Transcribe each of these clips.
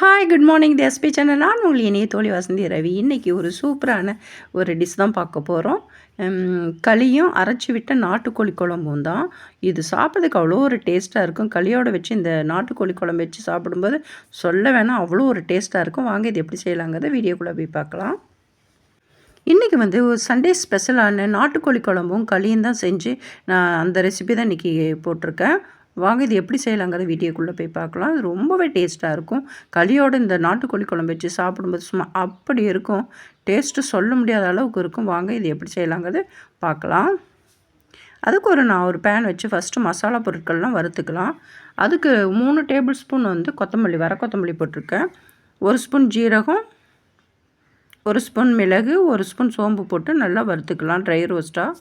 Hi good morning the SP channel நான் உங்கள் இனிய தோழி வசந்தி ரவி. இன்றைக்கி ஒரு சூப்பரான ஒரு டிஷ் தான் பார்க்க போகிறோம் களியும் அரைச்சி விட்ட நாட்டுக்கோழி குழம்பும் தான். இது சாப்பிட்றதுக்கு அவ்வளோ ஒரு டேஸ்ட்டாக இருக்கும். களியோடு வச்சு இந்த நாட்டுக்கோழி குழம்பு வச்சு சாப்பிடும்போது சொல்ல வேணாம் அவ்வளோ ஒரு டேஸ்ட்டாக இருக்கும். வாங்க இது எப்படி செய்யலாங்கிறத வீடியோக்குள்ளே போய் பார்க்கலாம். இன்றைக்கி வந்து ஒரு சண்டே ஸ்பெஷலான நாட்டுக்கோழி குழம்பும் களியும் தான் செஞ்சு நான் அந்த ரெசிபி தான் இன்றைக்கி போட்டிருக்கேன். வாங்க இது எப்படி செய்யலாங்கிறத வீடியோக்குள்ளே போய் பார்க்கலாம். அது ரொம்பவே டேஸ்ட்டாக இருக்கும். களியோட இந்த நாட்டுக்கோழி குழம்பு வச்சு சாப்பிடும்போது சும்மா அப்படி இருக்கும். டேஸ்ட்டு சொல்ல முடியாத அளவுக்கு இருக்கும். வாங்க இது எப்படி செய்யலாங்கிறது பார்க்கலாம். அதுக்கு ஒரு நான் ஒரு பேன் வச்சு ஃபஸ்ட்டு மசாலா பொருட்கள்லாம் வறுத்துக்கலாம். அதுக்கு மூணு டேபிள் ஸ்பூன் வந்து கொத்தமல்லி வர கொத்தமல்லி போட்டிருக்கேன். ஒரு ஸ்பூன் ஜீரகம் ஒரு ஸ்பூன் மிளகு ஒரு ஸ்பூன் சோம்பு போட்டு நல்லா வறுத்துக்கலாம் ட்ரை ரோஸ்ட்டாக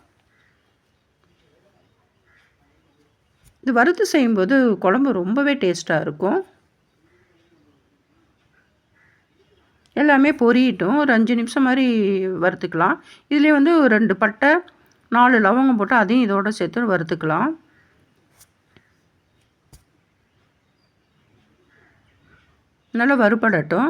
இது வறுத்து செய்யும்போது குழம்பு ரொம்பவே டேஸ்ட்டாக இருக்கும். எல்லாமே பொரியட்டும். ஒரு அஞ்சு நிமிஷம் மாதிரி வறுத்துக்கலாம். இதுலேயே வந்து ஒரு ரெண்டு பட்டை நாலு லவங்கம் போட்டு அதையும் இதோட சேர்த்து வறுத்துக்கலாம். நல்லா வறுபடட்டும்.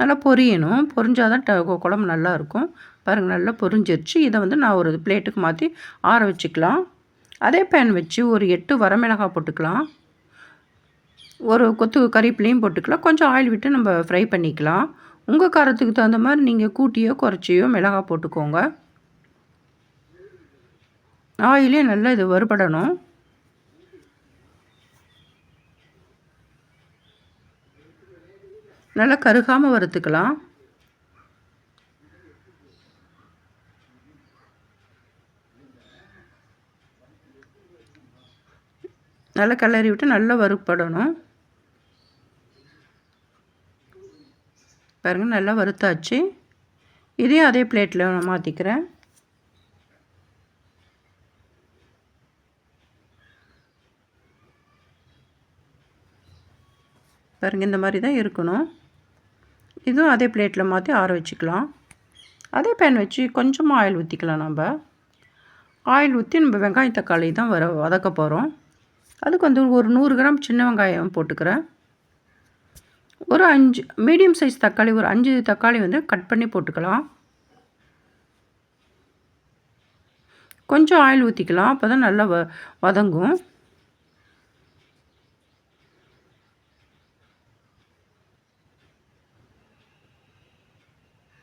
நல்லா பொரியணும். பொரிஞ்சால் தான் ட குழம்பு நல்லாயிருக்கும் பாருங்கள் நல்லா பொரிஞ்சிருச்சு. இதை வந்து நான் ஒரு பிளேட்டுக்கு மாற்றி ஆற வச்சுக்கலாம். அதே பேன் வச்சு ஒரு எட்டு வரமிளகாய் போட்டுக்கலாம். ஒரு கொத்து கறிப்பிலையும் போட்டுக்கலாம். கொஞ்சம் ஆயில் விட்டு நம்ம ஃப்ரை பண்ணிக்கலாம். உங்கள் காரத்துக்கு தகுந்த மாதிரி நீங்கள் கூட்டியோ குறைச்சியோ மிளகாய் போட்டுக்கோங்க. ஆயிலே நல்லா இது வறுபடணும். நல்லா கருகாமல் வறுத்துக்கலாம். நல்லா கிளறி விட்டு நல்லா வறுப்படணும். பாருங்கள் நல்லா வறுத்தாச்சு. இதையும் அதே பிளேட்டில் நான் மாற்றிக்கிறேன் பாருங்கள் இந்த மாதிரி தான் இருக்கணும். இதுவும் அதே பிளேட்டில் மாற்றி ஆற வச்சுக்கலாம். அதே பேன் வச்சு கொஞ்சமாக ஆயில் ஊற்றிக்கலாம் நம்ம. ஆயில் ஊற்றி நம்ம வெங்காயம் தக்காளி தான் வர வதக்க போகிறோம் அதுக்கு வந்து ஒரு நூறு கிராம் சின்ன வெங்காயம் போட்டுக்கிறேன். ஒரு அஞ்சு மீடியம் சைஸ் தக்காளி ஒரு அஞ்சு தக்காளி வந்து கட் பண்ணி போட்டுக்கலாம். கொஞ்சம் ஆயில் ஊற்றிக்கலாம் அப்போ தான் நல்லா வ வதங்கும்.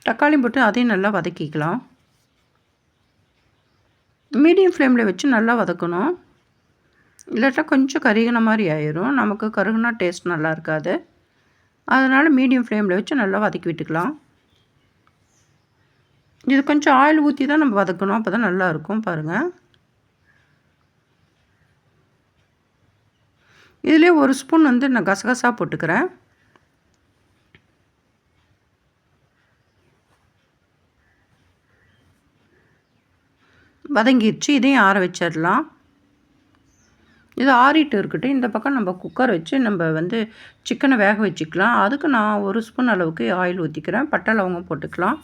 தக்காளி போட்டு அதையும் நல்லா வதக்கிக்கலாம். மீடியம் ஃப்ளேமில் வச்சு நல்லா வதக்கணும். இல்லாட்டா கொஞ்சம் கருகின மாதிரி ஆயிரும். நமக்கு கருகுனா டேஸ்ட் நல்லா இருக்காது. அதனால் மீடியம் ஃப்ளேமில் வச்சு நல்லா வதக்கி விட்டுக்கலாம். இது கொஞ்சம் ஆயில் ஊற்றி தான் நம்ம வதக்கணும். அப்போ தான் நல்லாயிருக்கும் பாருங்கள் இதிலே ஒரு ஸ்பூன் வந்து நான் கசகசா போட்டுக்கிறேன். வதங்கிடுச்சு இதையும் ஆற வச்சிடலாம். இது ஆறிட்டு இருக்கட்டும். இந்த பக்கம் நம்ம குக்கர் வச்சு நம்ம வந்து சிக்கனை வேக வச்சுக்கலாம். அதுக்கு நான் ஒரு ஸ்பூன் அளவுக்கு ஆயில் ஊற்றிக்கிறேன் பட்டை லவங்கம் போட்டுக்கலாம்.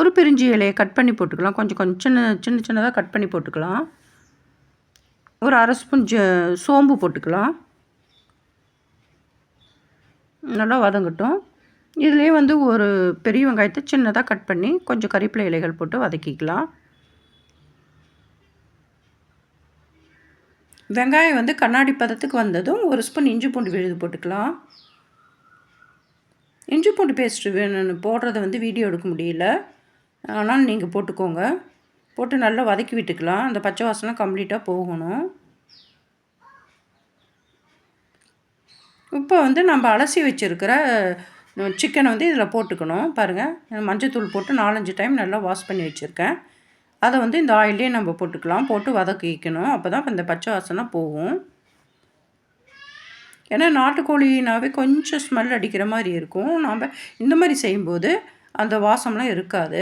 ஒரு பிரிஞ்சி இலையை கட் பண்ணி போட்டுக்கலாம். கொஞ்சம் கொஞ்சம் சின்ன சின்ன சின்னதாக கட் பண்ணி போட்டுக்கலாம். ஒரு அரை ஸ்பூன் ஜ சோம்பு போட்டுக்கலாம். நல்லா வதங்கட்டும். இதுலேயே வந்து ஒரு பெரிய வெங்காயத்தை சின்னதாக கட் பண்ணி கொஞ்சம் கறிப்பிலை இலைகள் போட்டு வதக்கிக்கலாம். வெங்காயம் வந்து கண்ணாடி பதத்துக்கு வந்ததும் ஒரு ஸ்பூன் இஞ்சி பூண்டு விழுது போட்டுக்கலாம். இஞ்சி பூண்டு பேஸ்ட்டு வேணும்னு போடுறத வந்து வீடியோ எடுக்க முடியல. ஆனால் நீங்கள் போட்டுக்கோங்க. போட்டு நல்லா வதக்கி விட்டுக்கலாம். அந்த பச்சை வாசனை கம்ப்ளீட்டாக போகணும். இப்போ வந்து நம்ம அலசி வச்சுருக்கிற சிக்கனை வந்து இதில் போட்டுக்கணும். பாருங்கள் மஞ்சள் தூள் போட்டு நாலஞ்சு டைம் நல்லா வாஷ் பண்ணி வச்சுருக்கேன். அதை வந்து இந்த ஆயிலே நம்ம போட்டுக்கலாம். போட்டு வதக்கிக்கணும் அப்போ தான் இந்த பச்சை வாசனை போகும். ஏன்னா நாட்டுக்கோழினாவே கொஞ்சம் ஸ்மெல் அடிக்கிற மாதிரி இருக்கும். நாம் இந்த மாதிரி செய்யும்போது அந்த வாசம்லாம் இருக்காது.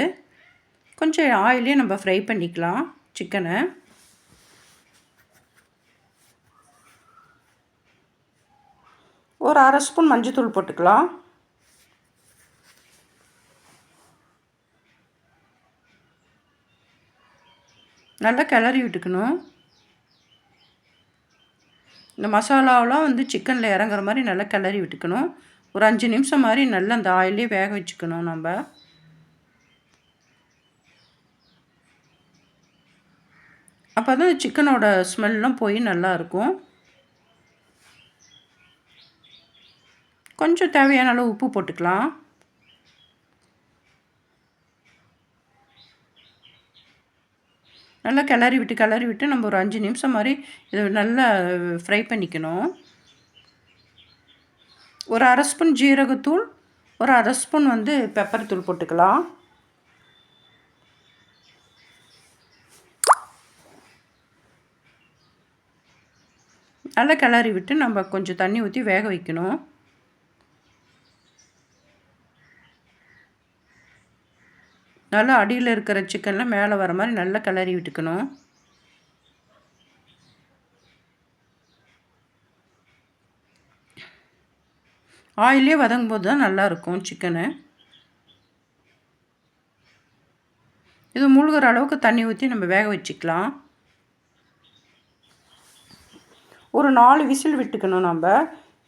கொஞ்சம் ஆயிலே நம்ம ஃப்ரை பண்ணிக்கலாம். சிக்கனை. ஒரு அரை ஸ்பூன் மஞ்சள் தூள் போட்டுக்கலாம். நல்லா கிளறி விட்டுக்கணும். இந்த மசாலாவெலாம் வந்து சிக்கனில் இறங்குற மாதிரி நல்லா கிளறி விட்டுக்கணும். ஒரு அஞ்சு நிமிஷம் மாதிரி நல்லா அந்த ஆயிலே வேக வச்சுக்கணும் நம்ம. அப்போ தான் சிக்கனோட ஸ்மெல்லாம் போய் நல்லாயிருக்கும் கொஞ்சம் தேவையான அளவு உப்பு போட்டுக்கலாம். நல்லா கிளறி விட்டு கிளறி விட்டு நம்ம ஒரு அஞ்சு நிமிஷம் மாதிரி இதை நல்லா ஃப்ரை பண்ணிக்கணும். ஒரு அரை ஸ்பூன் ஜீரகத்தூள் ஒரு அரை ஸ்பூன் வந்து பெப்பர் தூள் போட்டுக்கலாம். நல்லா கிளறி விட்டு நம்ம கொஞ்சம் தண்ணி ஊற்றி வேக வைக்கணும். நல்லா அடியில் இருக்கிற சிக்கனில் மேலே வர மாதிரி நல்லா கிளறி விட்டுக்கணும். ஆயிலே வதங்கும் போது தான் நல்லாயிருக்கும் சிக்கனு இது மூழ்கிற அளவுக்கு தண்ணி ஊற்றி நம்ம வேக வச்சுக்கலாம். ஒரு நாலு விசில் விட்டுக்கணும் நம்ம.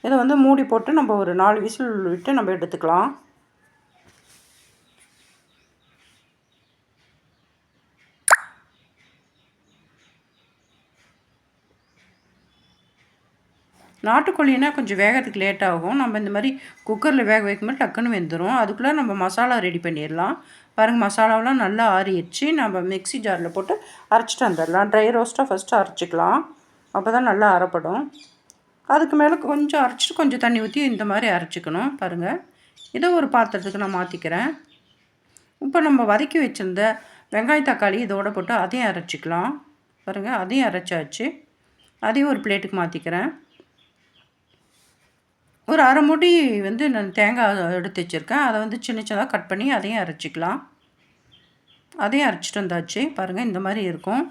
இதை வந்து மூடி போட்டு நம்ம ஒரு நாலு விசில் விட்டு நம்ம எடுத்துக்கலாம். நாட்டுக்கோழினா கொஞ்சம் வேகிறதுக்கு லேட் ஆகும். நம்ம இந்த மாதிரி குக்கரில் வேக வைக்கும்போது டக்குன்னு வெந்துடும் அதுக்குள்ளே நம்ம மசாலா ரெடி பண்ணிடலாம். பாருங்கள் மசாலாவெலாம் நல்லா ஆறிடுச்சு. நம்ம மிக்சி ஜாரில் போட்டு அரைச்சிட்டு வந்துடலாம். ட்ரை ரோஸ்ட்டாக ஃபஸ்ட்டு அரைச்சிக்கலாம். அப்போ தான் நல்லா அரைப்படும். அதுக்கு மேலே கொஞ்சம் அரைச்சிட்டு கொஞ்சம் தண்ணி ஊற்றி இந்த மாதிரி அரைச்சிக்கணும். பாருங்கள் இதை ஒரு பாத்திரத்துக்கு நான் மாற்றிக்கிறேன் இப்போ நம்ம வதக்கி வச்சுருந்த வெங்காய தக்காளி இதோட போட்டு அதையும் அரைச்சிக்கலாம். பாருங்கள் அதையும் அரைச்சாச்சு. அதையும் ஒரு பிளேட்டுக்கு மாற்றிக்கிறேன் ஒரு அரை முடி வந்து நான் தேங்காய் எடுத்து வச்சுருக்கேன். அதை வந்து சின்ன சின்னதாக கட் பண்ணி அதையும் அரைச்சிக்கலாம். அதையும் அரைச்சிட்டு வந்தாச்சு. பாருங்கள் இந்த மாதிரி இருக்கும்.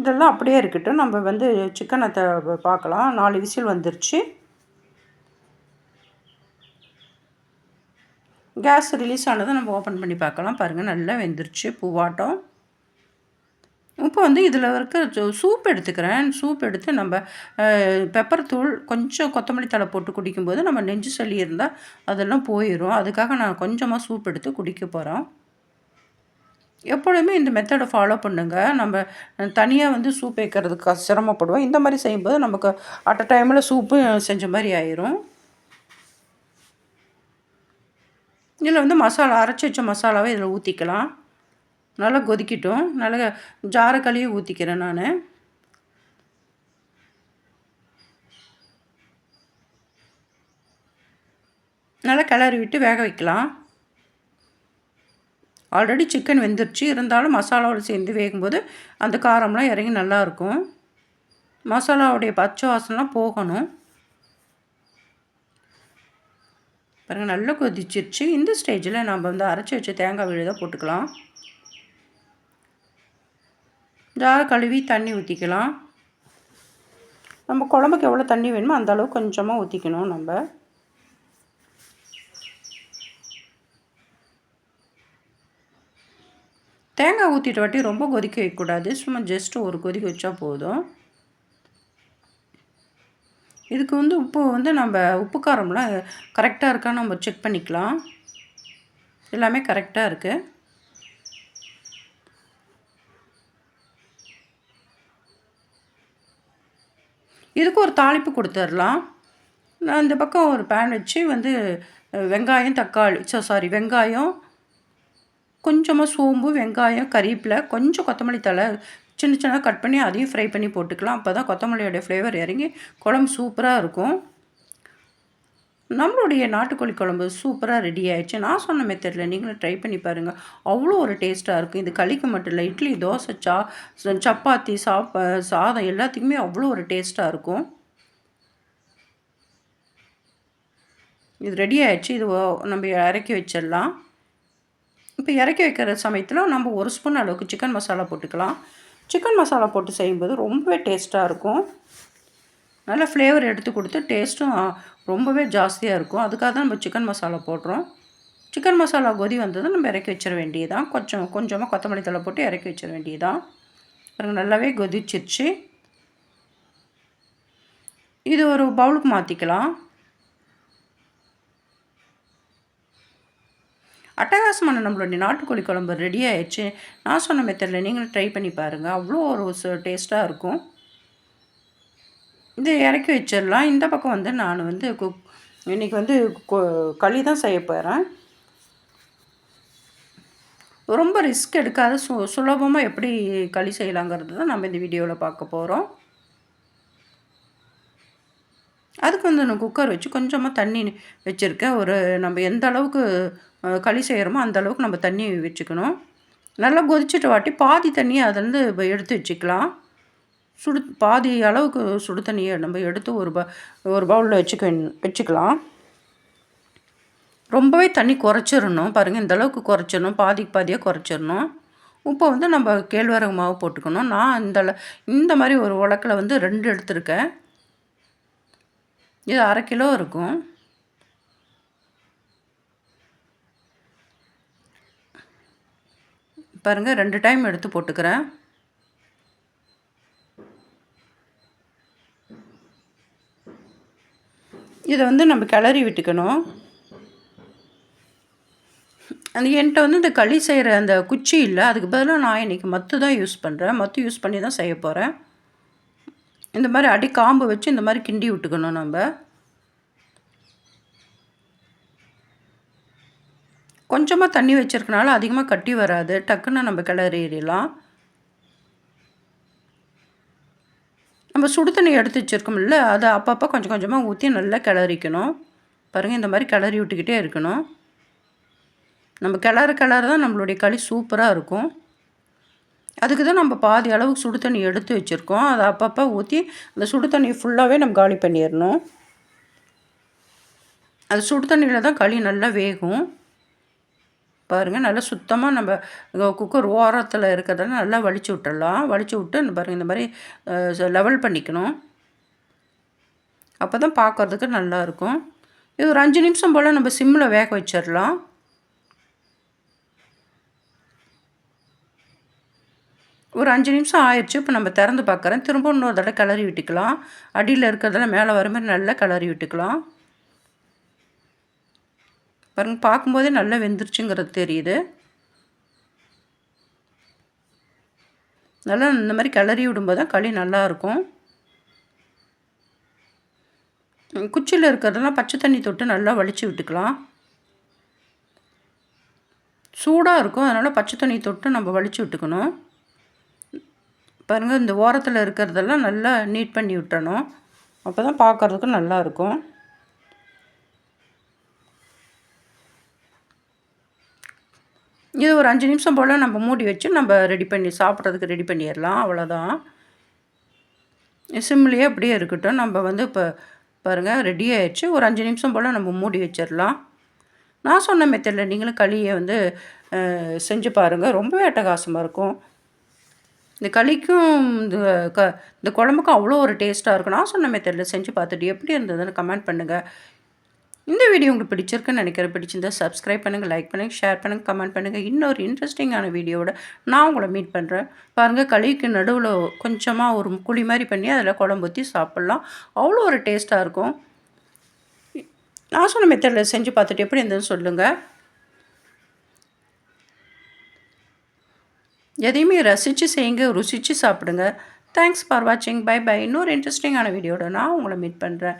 இதெல்லாம் அப்படியே இருக்கட்டும். நம்ம வந்து சிக்கனை த பார்க்கலாம். நாலு விசில் வந்துருச்சு. கேஸ் ரிலீஸ் ஆனதை நம்ம ஓப்பன் பண்ணி பார்க்கலாம். பாருங்கள் நல்லா வெந்துருச்சு. பூவாட்டம். இப்போ வந்து இதில் இருக்க சூப் எடுத்துக்கிறேன். சூப் எடுத்து நம்ம பெப்பர் தூள் கொஞ்சம் கொத்தமல்லி தலை போட்டு குடிக்கும்போது நம்ம நெஞ்சு சளி இருந்தால் அதெல்லாம் போயிடும் அதுக்காக நான் கொஞ்சமாக சூப் எடுத்து குடிக்க போகிறோம் எப்பொழுதுமே இந்த மெத்தடை ஃபாலோ பண்ணுங்கள் நம்ம தனியாக வந்து சூப் வைக்கிறதுக்கு சிரமப்படுவோம். இந்த மாதிரி செய்யும்போது நமக்கு அட் அ டைமில் சூப்பும் செஞ்ச மாதிரி ஆயிரும். இதில் வந்து மசாலா அரைச்சி வச்ச மசாலாவை இதில் ஊற்றிக்கலாம் நல்லா கொதிக்கட்டும். நல்லா ஜார கழுவி ஊற்றிக்கிறேன் நான். நல்லா கிளறி விட்டு வேக வைக்கலாம். ஆல்ரெடி சிக்கன் வெந்துருச்சு. இருந்தாலும் மசாலாவோடு சேர்ந்து வேகும்போது அந்த காரம்லாம் இறங்கி நல்லாயிருக்கும். மசாலாவுடைய பச்சை வாசனெலாம் போகணும். பாருங்கள் நல்லா கொதிச்சிருச்சு. இந்த ஸ்டேஜில் நம்ம வந்து அரைச்சி வச்சு தேங்காய் விழுதாக போட்டுக்கலாம். ஜார் கழுவி தண்ணி ஊற்றிக்கலாம் நம்ம குழம்புக்கு எவ்வளோ தண்ணி வேணுமோ அந்த அளவுக்கு கொஞ்சமாக ஊற்றிக்கணும் நம்ம. தேங்காய் ஊற்றிட்ட வாட்டி ரொம்ப கொதிக்க வைக்கக்கூடாது. சும்மா ஜஸ்ட்டு ஒரு கொதிக்க வச்சா போதும். இதுக்கு வந்து உப்பு வந்து நம்ம உப்பு காரம்லாம் கரெக்டாக இருக்கான்னு நம்ம செக் பண்ணிக்கலாம். எல்லாமே கரெக்டாக இருக்குது இதுக்கு ஒரு தாளிப்பு கொடுத்துடலாம். நான் பக்கம் ஒரு பேன் வச்சு வந்து வெங்காயம் தக்காளி ஸோ சாரி வெங்காயம் கொஞ்சமாக சோம்பு வெங்காயம் கறிவேப்பிலை கொஞ்சம் கொத்தமல்லி தழை சின்ன சின்னதாக கட் பண்ணி அதையும் ஃப்ரை பண்ணி போட்டுக்கலாம். அப்போ தான் கொத்தமல்லியோடைய ஃப்ளேவர் இறங்கி குழம்பு சூப்பராக இருக்கும். நம்மளுடைய நாட்டுக்கோழி குழம்பு சூப்பராக ரெடி ஆயிடுச்சு. நான் சொன்ன மெத்தடில் நீங்களும் ட்ரை பண்ணி பாருங்கள் அவ்வளோ ஒரு டேஸ்ட்டாக இருக்கும் இது களிக்கு மட்டும் இல்லை இட்லி தோசை சா சப்பாத்தி சாப்ப சாதம் எல்லாத்துக்குமே அவ்வளோ ஒரு டேஸ்ட்டாக இருக்கும். இது ரெடி ஆயிடுச்சு. இது நம்ம இறக்கி வச்சிடலாம். இப்போ இறக்கி வைக்கிற சமயத்தில் நம்ம ஒரு ஸ்பூன் அளவுக்கு சிக்கன் மசாலா போட்டுக்கலாம். சிக்கன் மசாலா போட்டு செய்யும்போது ரொம்பவே டேஸ்ட்டாக இருக்கும். நல்ல ஃப்ளேவர் எடுத்து கொடுத்து டேஸ்ட்டும் ரொம்பவே ஜாஸ்தியாக இருக்கும். அதுக்காக தான் நம்ம சிக்கன் மசாலா போடுறோம். சிக்கன் மசாலா கொதி வந்ததும் நம்ம இறக்கி வச்சிட வேண்டியதான் கொஞ்சம் கொஞ்சமாக கொத்தமல்லி தலை போட்டு இறக்கி வச்சிட வேண்டியதான் பாருங்கள் நல்லாவே கொதிச்சிருச்சு. இது ஒரு பவுலுக்கு மாற்றிக்கலாம் அட்டகாசமான நம்மளுடைய நாட்டுக்கோழி குழம்பு ரெடி ஆயிடுச்சு. நான் சொன்ன மெத்தடில் நீங்களும் ட்ரை பண்ணி பாருங்கள் அவ்வளோ ஒரு டேஸ்ட்டாக இருக்கும். இது இறக்கி வச்சிடலாம். இந்த பக்கம் வந்து நான் வந்து குக் இன்றைக்கி வந்து களி தான் செய்ய போகிறேன் ரொம்ப ரிஸ்க் எடுக்காத சு சுலபமாக எப்படி களி செய்யலாங்கிறது தான் நம்ம இந்த வீடியோவில் பார்க்க போகிறோம் அதுக்கு வந்து நான் குக்கர் வச்சு கொஞ்சமாக தண்ணி வச்சுருக்கேன். ஒரு நம்ம எந்த அளவுக்கு களி செய்கிறோமோ அந்த அளவுக்கு நம்ம தண்ணி வச்சுக்கணும். நல்லா கொதிச்சுட்டு வாட்டி பாதி தண்ணியை அதுலேருந்து எடுத்து வச்சுக்கலாம். சுடு பாதி அளவுக்கு சுடு தண்ணியை நம்ம எடுத்து ஒரு ப ஒரு பவுலில் வச்சுக்க வச்சுக்கலாம். ரொம்பவே தண்ணி குறைச்சிடணும் பாருங்கள் இந்த அளவுக்கு குறைச்சிடணும் பாதிக்கு பாதியாக குறைச்சிடணும் உப்பை வந்து நம்ம கேழ்வரகு மாவு போட்டுக்கணும். நான் இந்த இந்த மாதிரி ஒரு உலக்கில் வந்து ரெண்டு எடுத்திருக்கேன். இது அரை கிலோ இருக்கும். பாருங்கள் ரெண்டு டைம் எடுத்து போட்டுக்கிறேன். இதை வந்து நம்ம கிளறி விட்டுக்கணும். அந்த என்கிட்ட வந்து இந்த களி செய்கிற அந்த குச்சி இல்லை. அதுக்கு பதிலாக நான் இன்றைக்கி மத்து தான் யூஸ் பண்ணுறேன் மத்து யூஸ் பண்ணி தான் செய்ய போகிறேன் இந்த மாதிரி அடி காம்பு வச்சு இந்த மாதிரி கிண்டி விட்டுக்கணும் நம்ம. கொஞ்சமாக தண்ணி வச்சுருக்கனால அதிகமாக கட்டி வராது. டக்குன்னு நம்ம கிளறிடலாம். நம்ம சுடு தண்ணி எடுத்து வச்சுருக்கோம்ல அதை அப்பப்போ கொஞ்சம் கொஞ்சமாக ஊற்றி நல்லா கிளறிக்கணும். பாருங்கள் இந்த மாதிரி கிளறி விட்டுக்கிட்டே இருக்கணும். நம்ம கிளற கிளற தான் நம்மளுடைய களி சூப்பராக இருக்கும். அதுக்கு தான் நம்ம பாதி அளவுக்கு சுடு தண்ணி எடுத்து வச்சுருக்கோம். அதை அப்பப்போ ஊற்றி அந்த சுடு தண்ணியை ஃபுல்லாகவே நம்ம காலி பண்ணிடணும். அது சுடு தண்ணியில் தான் களி நல்லா வேகும். பாருங்கள் நல்லா சுத்தமாக நம்ம குக்கர் ஓரத்தில் இருக்கிறதால நல்லா வலிச்சு விட்டுடலாம் வலிச்சு விட்டு இந்த பாருங்கள் இந்த மாதிரி லெவல் பண்ணிக்கணும். அப்போ தான் பார்க்குறதுக்கு நல்லாயிருக்கும் இது ஒரு அஞ்சு நிமிஷம் போல் நம்ம சிம்மில் வேக வச்சிடலாம் ஒரு அஞ்சு நிமிஷம் ஆயிடுச்சு இப்போ நம்ம திறந்து பார்க்குறேன் திரும்ப இன்னொரு தடவை கிளறி விட்டுக்கலாம். அடியில் இருக்கிறதெல்லாம் மேலே வர மாதிரி நல்லா கிளறி விட்டுக்கலாம். பாருங்கள் பார்க்கும்போதே நல்லா வெந்துருச்சுங்கிறது தெரியுது. நல்லா இந்த மாதிரி கிளறி விடும்போது தான் களி நல்லாயிருக்கும். குச்சியில் இருக்கிறதெல்லாம் பச்சை தண்ணி தொட்டு நல்லா வலிச்சு விட்டுக்கலாம். சூடாக இருக்கும் அதனால் பச்சை தண்ணி தொட்டு நம்ம வலிச்சு விட்டுக்கணும். பாருங்கள் இந்த ஓரத்தில் இருக்கிறதெல்லாம் நல்லா நீட் பண்ணி விட்டணும் அப்போ தான் பார்க்குறதுக்கு நல்லாயிருக்கும் இது ஒரு அஞ்சு நிமிஷம் போல் நம்ம மூடி வச்சு நம்ம ரெடி பண்ணி சாப்பிட்றதுக்கு ரெடி பண்ணிடலாம். அவ்வளோதான் சிம்லேயே அப்படியே இருக்கட்டும். நம்ம வந்து இப்போ பாருங்கள் ரெடி ஆகிடுச்சு ஒரு அஞ்சு நிமிஷம் போல் நம்ம மூடி வச்சிடலாம். நான் சொன்ன மெத்தடில் நீங்களும் களியை வந்து செஞ்சு பாருங்கள் ரொம்பவே அட்டகாசமாக இருக்கும். இந்த களிக்கும் இந்த க இந்த குழம்புக்கும் அவ்வளோ ஒரு டேஸ்ட்டாக இருக்கும். நான் சொன்ன மெத்தடில் செஞ்சு பார்த்துட்டு எப்படி இருந்ததுன்னு கமெண்ட் பண்ணுங்கள் இந்த வீடியோ உங்களுக்கு பிடிச்சிருக்குன்னு நினைக்கிறேன். பிடிச்சிருந்தா சப்ஸ்கிரைப் பண்ணுங்கள் லைக் பண்ணுங்கள் ஷேர் பண்ணுங்கள் கமெண்ட் பண்ணுங்கள் இன்னொரு இன்ட்ரெஸ்டிங்கான வீடியோவோட நான் உங்களை மீட் பண்ணுறேன் பாருங்கள் களிக்கு நடுவில் கொஞ்சமாக ஒரு குழி மாதிரி பண்ணி அதில் குழம்பு ஊற்றி சாப்பிட்லாம். அவ்வளோ ஒரு டேஸ்ட்டாக இருக்கும். நான் சொன்ன மெத்தடில் செஞ்சு பார்த்துட்டு எப்படி இருந்ததுன்னு சொல்லுங்கள் எதையுமே ரசித்து செய்யுங்க ருசித்து சாப்பிடுங்க. தேங்க்ஸ் ஃபார் வாட்சிங் பை பை இன்னொரு இன்ட்ரெஸ்டிங்கான வீடியோட நான் உங்களை மீட் பண்ணுறேன்